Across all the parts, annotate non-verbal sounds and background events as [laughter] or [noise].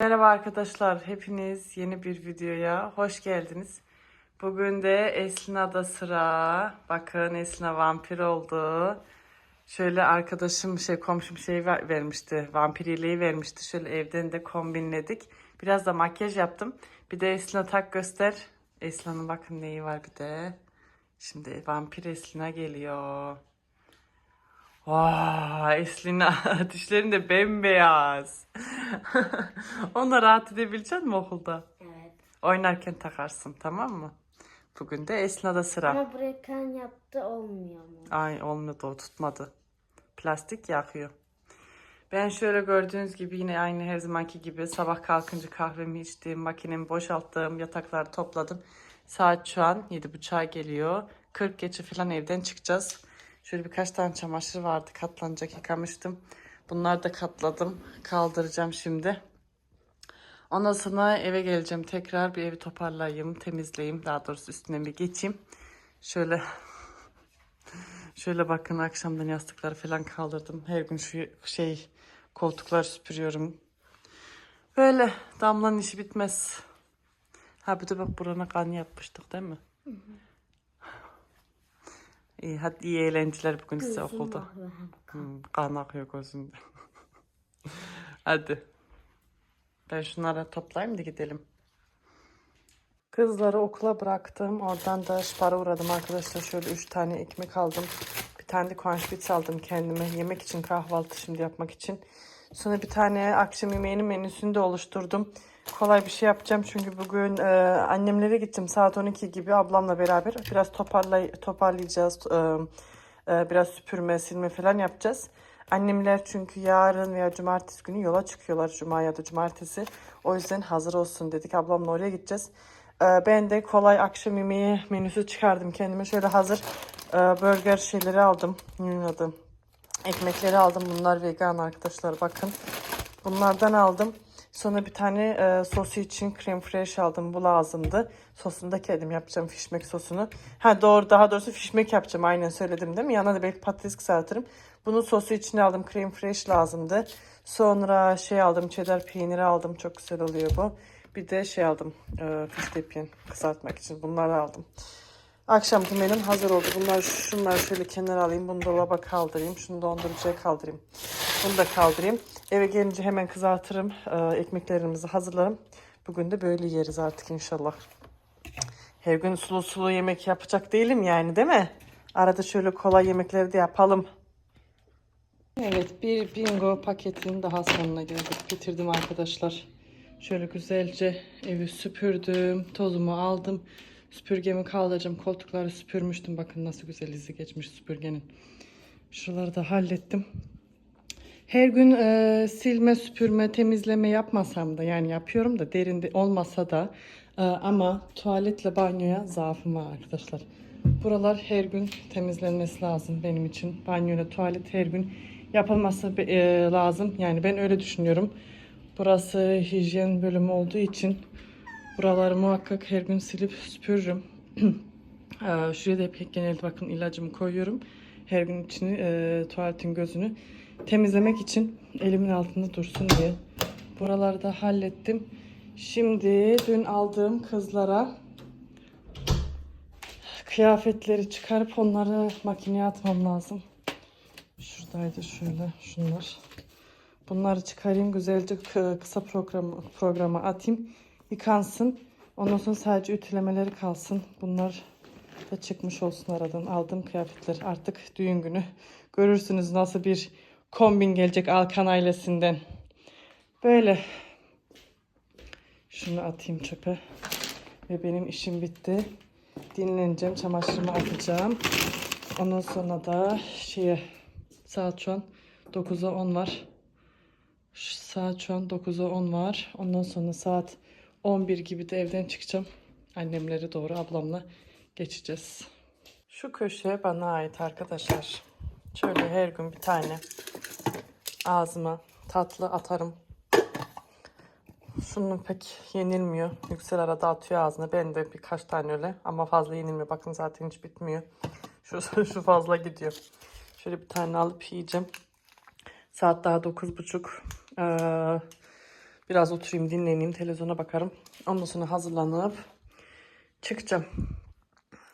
Merhaba arkadaşlar, hepiniz yeni bir videoya hoş geldiniz. Bugün de Eslina'da sıra. Bakın Eslina vampir oldu. Şöyle arkadaşım şey komşum şey ver- vermişti. Vampir iyiliği vermişti. Şöyle evden de kombinledik. Biraz da makyaj yaptım. Bir de Eslina tak göster. Eslina'nın bakın neyi var bir de. Şimdi vampir Eslina geliyor. Vay Eslina [laughs] dişlerin de bembeyaz. [laughs] Onunla rahat edebilecek misin okulda? Evet. Oynarken takarsın tamam mı? Bugün de Esna'da sıra. Ama buraya kan yaptı olmuyor mu? Ay olmadı o tutmadı. Plastik yakıyor. Ben şöyle gördüğünüz gibi yine aynı her zamanki gibi sabah kalkınca kahvemi içtim, makinemi boşalttım, yatakları topladım. Saat şu an 7.30'a geliyor. 40 geçe falan evden çıkacağız. Şöyle birkaç tane çamaşır vardı katlanacak yıkamıştım. Bunları da katladım. Kaldıracağım şimdi. Ondan sonra eve geleceğim. Tekrar bir evi toparlayayım, temizleyeyim. Daha doğrusu üstüne bir geçeyim. Şöyle [laughs] Şöyle bakın akşamdan yastıkları falan kaldırdım. Her gün şu şey koltuklar süpürüyorum. Böyle damlanın işi bitmez. Ha bir de bak burana kan yapmıştık değil mi? İyi hadi iyi eğlenceler bugün size Gözüm okulda. hem kan. Hmm, kan akıyor gözünde. [laughs] hadi. Ben şunları toplayayım da gidelim. Kızları okula bıraktım. Oradan da spara uğradım arkadaşlar. Şöyle üç tane ekmek aldım. Bir tane de konşpit aldım kendime. Yemek için kahvaltı şimdi yapmak için. Sonra bir tane akşam yemeğinin menüsünü de oluşturdum. Kolay bir şey yapacağım çünkü bugün e, annemlere gittim saat 12 gibi ablamla beraber. Biraz toparlay toparlayacağız. E, e, biraz süpürme, silme falan yapacağız. Annemler çünkü yarın veya cumartesi günü yola çıkıyorlar. Cuma ya da cumartesi. O yüzden hazır olsun dedik. Ablamla oraya gideceğiz. Ee, Ben de kolay akşam yemeği menüsü çıkardım kendime. Şöyle hazır e, burger şeyleri aldım. Neyin adı? Ekmekleri aldım. Bunlar vegan arkadaşlar bakın. Bunlardan aldım. Sonra bir tane e, sosu için krem fresh aldım. Bu lazımdı. Sosunu da kendim yapacağım fişmek sosunu. Ha doğru daha doğrusu fişmek yapacağım. Aynen söyledim değil mi? Yanına da belki patates kızartırım. Bunun sosu için aldım. Krem fresh lazımdı. Sonra şey aldım. Cheddar peyniri aldım. Çok güzel oluyor bu. Bir de şey aldım. E, fiş tepin kızartmak için. Bunları aldım. Akşamki menüm hazır oldu. Bunlar şunları şöyle kenara alayım. Bunu dolaba kaldırayım. Şunu dondurucuya kaldırayım. Bunu da kaldırayım. Eve gelince hemen kızartırım. Ee, ekmeklerimizi hazırlarım. Bugün de böyle yeriz artık inşallah. Her gün sulu sulu yemek yapacak değilim yani değil mi? Arada şöyle kolay yemekleri de yapalım. Evet bir bingo paketinin daha sonuna geldik. Bitirdim arkadaşlar. Şöyle güzelce evi süpürdüm. Tozumu aldım. Süpürgemi kaldıracağım. Koltukları süpürmüştüm. Bakın nasıl güzel izi geçmiş süpürgenin. Şuraları da hallettim. Her gün e, silme, süpürme, temizleme yapmasam da yani yapıyorum da derinde olmasa da e, ama tuvaletle banyoya zaafım var arkadaşlar. Buralar her gün temizlenmesi lazım benim için. Banyoyla tuvalet her gün yapılması e, lazım. Yani ben öyle düşünüyorum. Burası hijyen bölümü olduğu için buraları muhakkak her gün silip süpürürüm. [clears throat] Ee, Şuraya da hep genelde bakın ilacımı koyuyorum. Her gün içini e, tuvaletin gözünü temizlemek için elimin altında dursun diye. Buraları da hallettim. Şimdi dün aldığım kızlara kıyafetleri çıkarıp onları makineye atmam lazım. Şuradaydı şöyle şunlar. Bunları çıkarayım güzelce kı- kısa program, programa atayım. Yıkansın. Ondan sonra sadece ütülemeleri kalsın. Bunlar da çıkmış olsun aradan. Aldığım kıyafetler artık düğün günü. Görürsünüz nasıl bir kombin gelecek Alkan ailesinden. Böyle. Şunu atayım çöpe. Ve benim işim bitti. Dinleneceğim. Çamaşırımı atacağım. Ondan sonra da şeye saat şu an 9'a 10 var. Saat şu an 9'a 10 var. Ondan sonra saat 11 gibi de evden çıkacağım. Annemlere doğru ablamla geçeceğiz. Şu köşe bana ait arkadaşlar. Şöyle her gün bir tane ağzıma tatlı atarım. Şunun pek yenilmiyor. Yüksel arada atıyor ağzına. Ben de birkaç tane öyle ama fazla yenilmiyor. Bakın zaten hiç bitmiyor. Şu, [laughs] şu fazla gidiyor. Şöyle bir tane alıp yiyeceğim. Saat daha dokuz buçuk. Ee, Biraz oturayım dinleneyim televizyona bakarım. Ondan sonra hazırlanıp çıkacağım.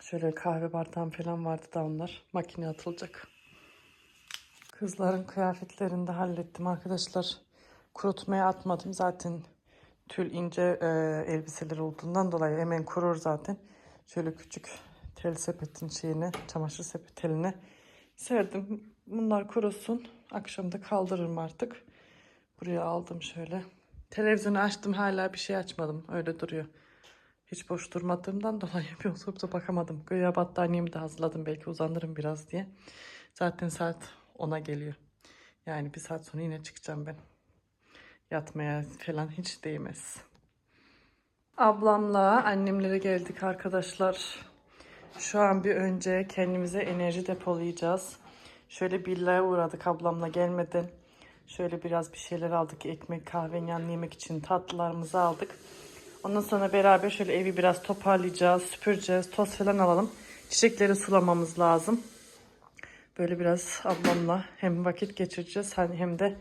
Şöyle kahve bardağım falan vardı da onlar makineye atılacak. Kızların kıyafetlerini de hallettim arkadaşlar. Kurutmaya atmadım zaten tül ince e, elbiseler olduğundan dolayı hemen kurur zaten. Şöyle küçük tel sepetin şeyine, çamaşır sepet teline serdim. Bunlar kurusun. Akşam da kaldırırım artık. Buraya aldım şöyle. Televizyonu açtım hala bir şey açmadım. Öyle duruyor. Hiç boş durmadığımdan dolayı [laughs] bir oturup da bakamadım. Güya battaniyemi de hazırladım belki uzanırım biraz diye. Zaten saat 10'a geliyor. Yani bir saat sonra yine çıkacağım ben. Yatmaya falan hiç değmez. Ablamla annemlere geldik arkadaşlar. Şu an bir önce kendimize enerji depolayacağız. Şöyle birliğe uğradık ablamla gelmeden. Şöyle biraz bir şeyler aldık. Ekmek, kahve, yanlı yemek için tatlılarımızı aldık. Ondan sonra beraber şöyle evi biraz toparlayacağız, süpüreceğiz, toz falan alalım. Çiçekleri sulamamız lazım. Böyle biraz ablamla hem vakit geçireceğiz hem de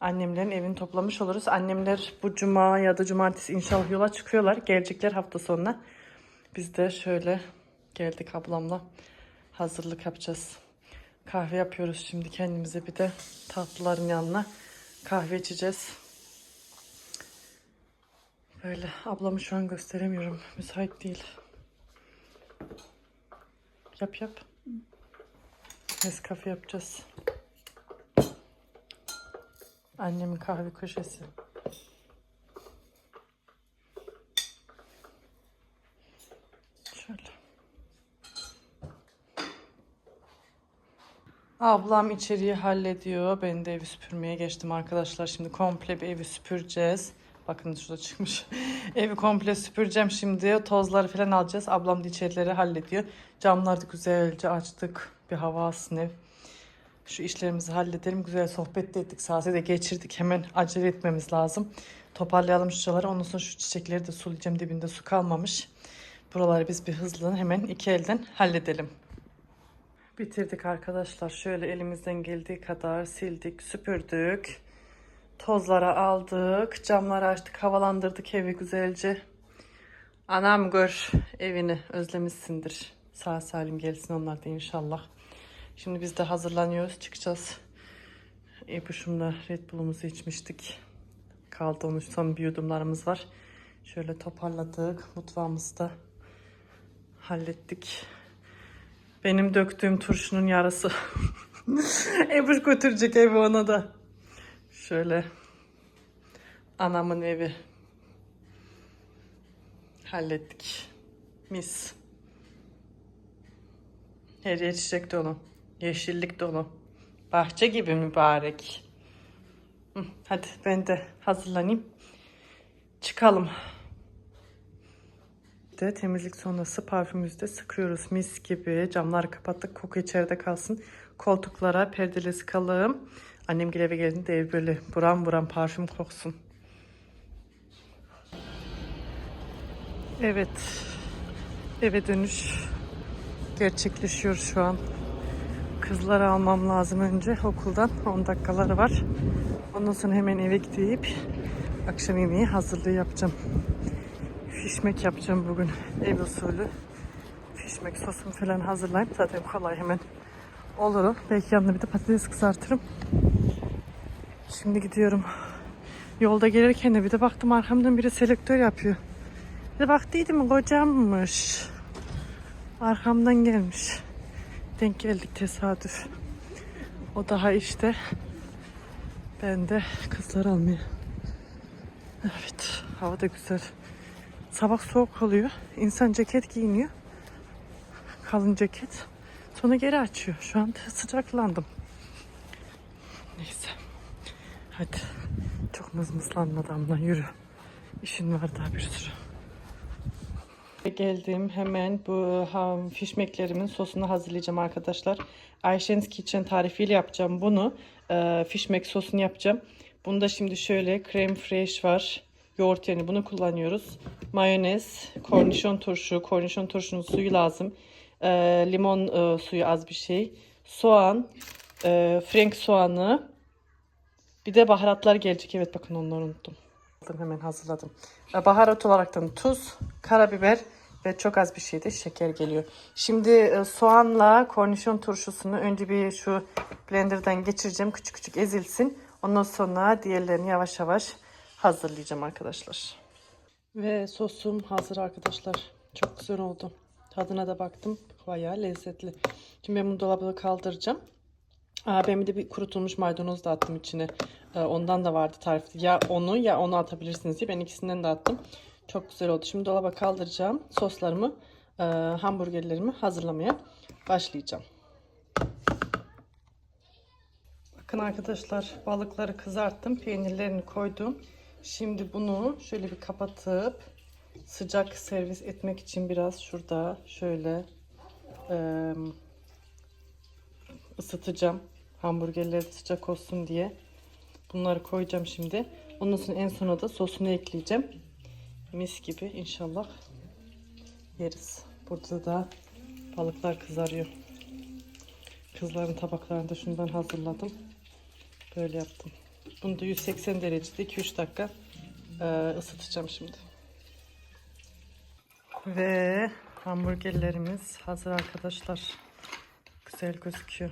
annemlerin evini toplamış oluruz. Annemler bu cuma ya da cumartesi inşallah yola çıkıyorlar. Gelecekler hafta sonuna. Biz de şöyle geldik ablamla hazırlık yapacağız. Kahve yapıyoruz şimdi kendimize bir de tatlıların yanına kahve içeceğiz. Böyle ablamı şu an gösteremiyorum. Müsait değil. Yap yap. Nescafe yapacağız. Annemin kahve köşesi. Şöyle. Ablam içeriği hallediyor. Ben de evi süpürmeye geçtim arkadaşlar. Şimdi komple bir evi süpüreceğiz. Bakın şurada çıkmış. [laughs] evi komple süpüreceğim şimdi. Tozları falan alacağız. Ablam da içerileri hallediyor. Camları da güzelce açtık. Bir hava alsın ev. Şu işlerimizi halledelim. Güzel sohbet de ettik. Saate de geçirdik. Hemen acele etmemiz lazım. Toparlayalım şuraları. Ondan sonra şu çiçekleri de sulayacağım. Dibinde su kalmamış. Buraları biz bir hızlı hemen iki elden halledelim. Bitirdik arkadaşlar. Şöyle elimizden geldiği kadar sildik, süpürdük. Tozlara aldık. Camları açtık, havalandırdık evi güzelce. Anam gör evini özlemişsindir. Sağ salim gelsin onlar da inşallah. Şimdi biz de hazırlanıyoruz. Çıkacağız. Ebuş'umla Red Bull'umuzu içmiştik. Kaldı onun son bir yudumlarımız var. Şöyle toparladık. Mutfağımızı da hallettik. Benim döktüğüm turşunun yarısı. [laughs] Ebuş götürecek evi ona da. Şöyle. Anamın evi. Hallettik. Mis. Her yer çiçek dolu. Yeşillik dolu. Bahçe gibi mübarek. Hadi ben de hazırlanayım. Çıkalım. De temizlik sonrası parfümümüzü de sıkıyoruz mis gibi. Camları kapattık koku içeride kalsın. Koltuklara perdeli sıkalım. Annem gel eve geldiğinde ev böyle buram buram parfüm koksun. Evet. Eve dönüş gerçekleşiyor şu an. Kızları almam lazım önce okuldan. 10 dakikaları var. Ondan sonra hemen eve gidip akşam yemeği hazırlığı yapacağım. Fişmek yapacağım bugün ev usulü. Fişmek sosumu falan hazırlayıp zaten kolay hemen olur. Belki yanına bir de patates kızartırım. Şimdi gidiyorum. Yolda gelirken de bir de baktım arkamdan biri selektör yapıyor. Bir de baktıydım kocammış. Arkamdan gelmiş. Denk geldik tesadüf. O daha işte. Ben de kızlar almaya. Evet. Hava da güzel. Sabah soğuk oluyor. İnsan ceket giyiniyor. Kalın ceket. Sonra geri açıyor. Şu an sıcaklandım. Neyse. Hadi. Çok mızmızlanma damla yürü. İşin var daha bir sürü. Geldim hemen bu ham fişmeklerimin sosunu hazırlayacağım arkadaşlar. Ayşen's Kitchen tarifiyle yapacağım bunu. Ee, fişmek sosunu yapacağım. Bunda şimdi şöyle krem fresh var. Yoğurt yani bunu kullanıyoruz. Mayonez, kornişon turşu. Kornişon turşunun suyu lazım. Ee, limon e, suyu az bir şey. Soğan, e, frank soğanı. Bir de baharatlar gelecek. Evet bakın onları unuttum. Hemen hazırladım. E, Baharat olaraktan tuz, karabiber ve çok az bir şey de şeker geliyor. Şimdi e, soğanla kornişon turşusunu önce bir şu blenderdan geçireceğim. Küçük küçük ezilsin. Ondan sonra diğerlerini yavaş yavaş hazırlayacağım arkadaşlar. Ve sosum hazır arkadaşlar. Çok güzel oldu. Tadına da baktım. Bayağı lezzetli. Şimdi ben bunu dolaba kaldıracağım. Aa, ben bir de bir kurutulmuş maydanoz da attım içine. Ee, ondan da vardı tarifte. Ya onu ya onu atabilirsiniz diye. Ben ikisinden de attım. Çok güzel oldu. Şimdi dolaba kaldıracağım. Soslarımı, e, hamburgerlerimi hazırlamaya başlayacağım. Bakın arkadaşlar balıkları kızarttım. Peynirlerini koydum. Şimdi bunu şöyle bir kapatıp sıcak servis etmek için biraz şurada şöyle ısıtacağım. Hamburgerler de sıcak olsun diye. Bunları koyacağım şimdi. Ondan sonra en sona da sosunu ekleyeceğim. Mis gibi inşallah yeriz. Burada da balıklar kızarıyor. Kızların tabaklarını da şundan hazırladım. Böyle yaptım. Bunu da 180 derecede 2-3 dakika e, ısıtacağım şimdi. Ve hamburgerlerimiz hazır arkadaşlar. Güzel gözüküyor.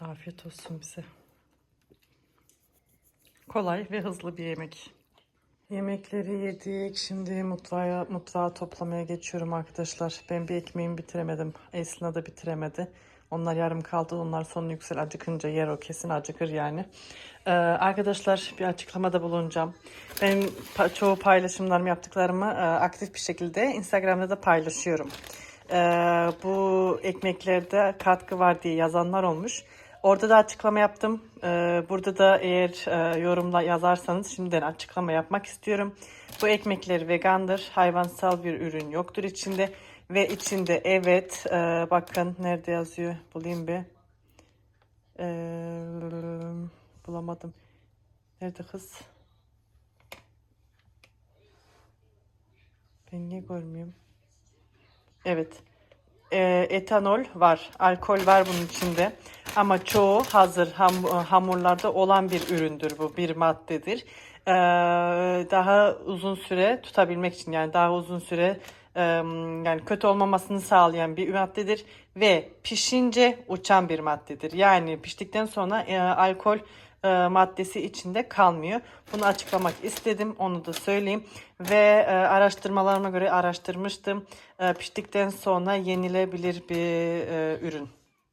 Afiyet olsun bize. Kolay ve hızlı bir yemek. Yemekleri yedik. Şimdi mutfağa, mutfağa toplamaya geçiyorum arkadaşlar. Ben bir ekmeğimi bitiremedim. Eslina da bitiremedi. Onlar yarım kaldı. Onlar sonra yüksel acıkınca yer o kesin acıkır yani. Ee, arkadaşlar bir açıklamada bulunacağım. Ben pa- çoğu paylaşımlarımı yaptıklarımı e, aktif bir şekilde Instagram'da da paylaşıyorum. Ee, bu ekmeklerde katkı var diye yazanlar olmuş. Orada da açıklama yaptım. Ee, burada da eğer e, yorumla yazarsanız şimdiden açıklama yapmak istiyorum. Bu ekmekler vegandır. Hayvansal bir ürün yoktur içinde. Ve içinde evet e, bakın nerede yazıyor bulayım bir. Ee, bulamadım. Nerede kız? Ben niye görmüyorum? Evet. Ee, etanol var. Alkol var bunun içinde. Ama çoğu hazır ham- hamurlarda olan bir üründür bu. Bir maddedir. Ee, daha uzun süre tutabilmek için yani daha uzun süre e, yani kötü olmamasını sağlayan bir maddedir ve pişince uçan bir maddedir. Yani piştikten sonra e, alkol e, maddesi içinde kalmıyor. Bunu açıklamak istedim. Onu da söyleyeyim. Ve e, araştırmalarıma göre araştırmıştım. E, piştikten sonra yenilebilir bir e, ürün.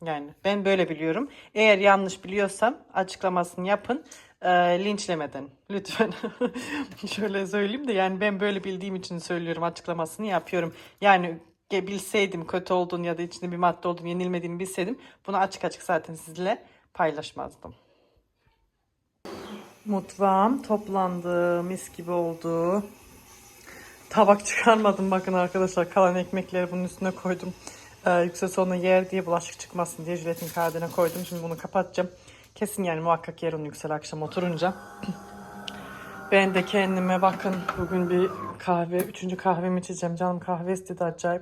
Yani ben böyle biliyorum. Eğer yanlış biliyorsam açıklamasını yapın. E, linçlemeden lütfen. [laughs] Şöyle söyleyeyim de yani ben böyle bildiğim için söylüyorum açıklamasını yapıyorum. Yani bilseydim kötü olduğunu ya da içinde bir madde olduğunu yenilmediğini bilseydim bunu açık açık zaten sizinle paylaşmazdım. Mutfağım toplandı. Mis gibi oldu. Tabak çıkarmadım bakın arkadaşlar. Kalan ekmekleri bunun üstüne koydum. Ee, yüksek sonra yer diye bulaşık çıkmasın diye jiletin kağıdına koydum. Şimdi bunu kapatacağım. Kesin yani muhakkak yer onu yüksel akşam oturunca. [clears throat] Ben de kendime bakın bugün bir kahve, üçüncü kahvemi içeceğim. Canım kahve istedi acayip.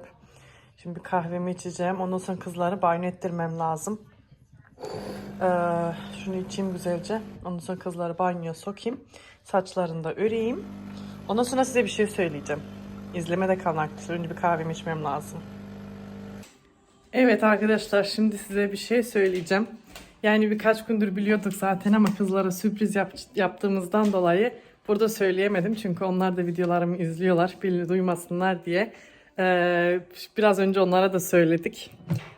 Şimdi bir kahvemi içeceğim. Ondan sonra kızları banyo ettirmem lazım. Ee, şunu içeyim güzelce. Ondan sonra kızları banyoya sokayım. Saçlarını da öreyim. Ondan sonra size bir şey söyleyeceğim. İzlemede kalın arkadaşlar. Önce bir kahvemi içmem lazım. Evet arkadaşlar şimdi size bir şey söyleyeceğim. Yani birkaç gündür biliyorduk zaten ama kızlara sürpriz yap- yaptığımızdan dolayı burada söyleyemedim. Çünkü onlar da videolarımı izliyorlar. Bilini duymasınlar diye. Ee, biraz önce onlara da söyledik.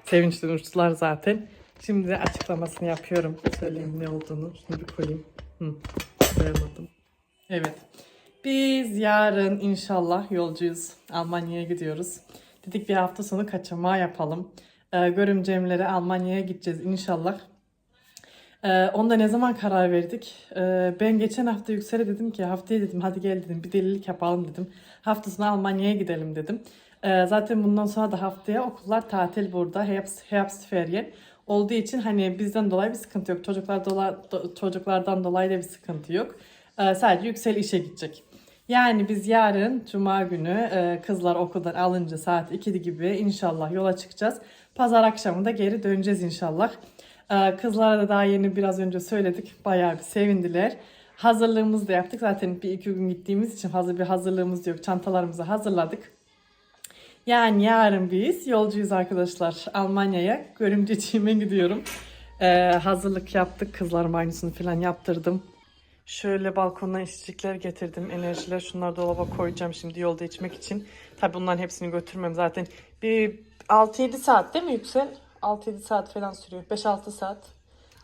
Sevinçten uçtular zaten. Şimdi açıklamasını yapıyorum. Söyleyeyim ne olduğunu. Şunu bir koyayım. Hı. Evet. Biz yarın inşallah yolcuyuz. Almanya'ya gidiyoruz. Dedik bir hafta sonu kaçamağı yapalım. Ee, görümcemlere Almanya'ya gideceğiz inşallah. Ee, onda ne zaman karar verdik? Ee, ben geçen hafta Yüksel'e dedim ki haftaya dedim hadi gel dedim bir delilik yapalım dedim. Haftasına Almanya'ya gidelim dedim. Ee, zaten bundan sonra da haftaya okullar tatil burada. Herbst, Herbstferien olduğu için hani bizden dolayı bir sıkıntı yok. Çocuklar dola, do- çocuklardan dolayı da bir sıkıntı yok. Ee, sadece Yüksel işe gidecek. Yani biz yarın Cuma günü e, kızlar okuldan alınca saat 2 gibi inşallah yola çıkacağız. Pazar akşamı da geri döneceğiz inşallah. Ee, kızlara da daha yeni biraz önce söyledik. Bayağı bir sevindiler. Hazırlığımızı da yaptık. Zaten bir iki gün gittiğimiz için fazla bir hazırlığımız yok. Çantalarımızı hazırladık. Yani yarın biz yolcuyuz arkadaşlar. Almanya'ya. Görümceciğime gidiyorum. Ee, hazırlık yaptık. Kızlar aynısını falan yaptırdım. Şöyle balkondan içecekler getirdim. Enerjiler şunları dolaba koyacağım şimdi yolda içmek için. Tabi bunların hepsini götürmem zaten. Bir 6-7 saat değil mi Yüksel? 6-7 saat falan sürüyor. 5-6 saat.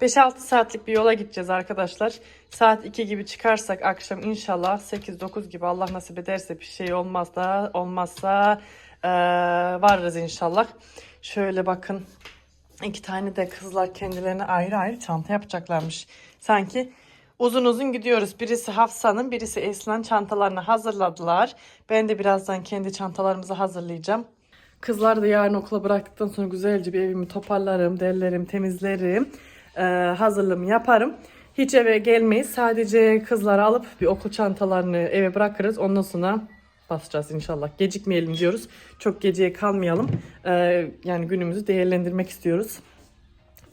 5-6 saatlik bir yola gideceğiz arkadaşlar. Saat 2 gibi çıkarsak akşam inşallah 8-9 gibi Allah nasip ederse bir şey olmaz da olmazsa eee, varırız inşallah. Şöyle bakın iki tane de kızlar kendilerine ayrı ayrı çanta yapacaklarmış. Sanki uzun uzun gidiyoruz. Birisi Hafsa'nın birisi Eslan çantalarını hazırladılar. Ben de birazdan kendi çantalarımızı hazırlayacağım. Kızlar da yarın okula bıraktıktan sonra güzelce bir evimi toparlarım, derlerim, temizlerim, eee, hazırlığımı yaparım. Hiç eve gelmeyiz. Sadece kızları alıp bir okul çantalarını eve bırakırız. Ondan sonra basacağız inşallah. Gecikmeyelim diyoruz. Çok geceye kalmayalım. Eee, yani günümüzü değerlendirmek istiyoruz.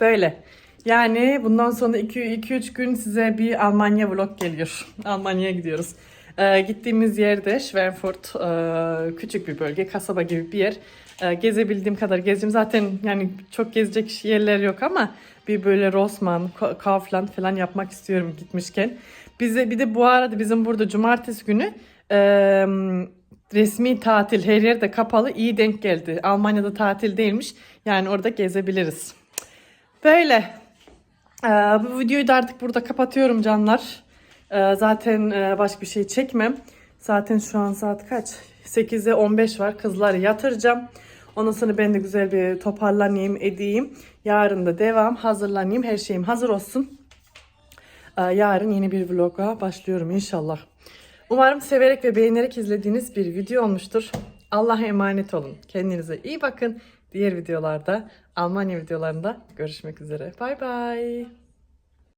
Böyle. Yani bundan sonra 2-3 gün size bir Almanya vlog geliyor. Almanya'ya gidiyoruz. Ee, gittiğimiz yerde Schweinfurt e, küçük bir bölge, kasaba gibi bir yer. Ee, gezebildiğim kadar gezdim. Zaten yani çok gezecek yerler yok ama bir böyle Rossmann, Ka- Kaufland falan yapmak istiyorum gitmişken. Bize bir de bu arada bizim burada cumartesi günü e, resmi tatil her yerde kapalı iyi denk geldi. Almanya'da tatil değilmiş. Yani orada gezebiliriz. Böyle. Ee, bu videoyu da artık burada kapatıyorum canlar. Ee, zaten e, başka bir şey çekmem. Zaten şu an saat kaç? 8'e 15 var. Kızları yatıracağım. Ondan sonra ben de güzel bir toparlanayım, edeyim. Yarın da devam. Hazırlanayım. Her şeyim hazır olsun. Ee, yarın yeni bir vloga başlıyorum inşallah. Umarım severek ve beğenerek izlediğiniz bir video olmuştur. Allah'a emanet olun. Kendinize iyi bakın. Diğer videolarda, Almanya videolarında görüşmek üzere. Bay bay.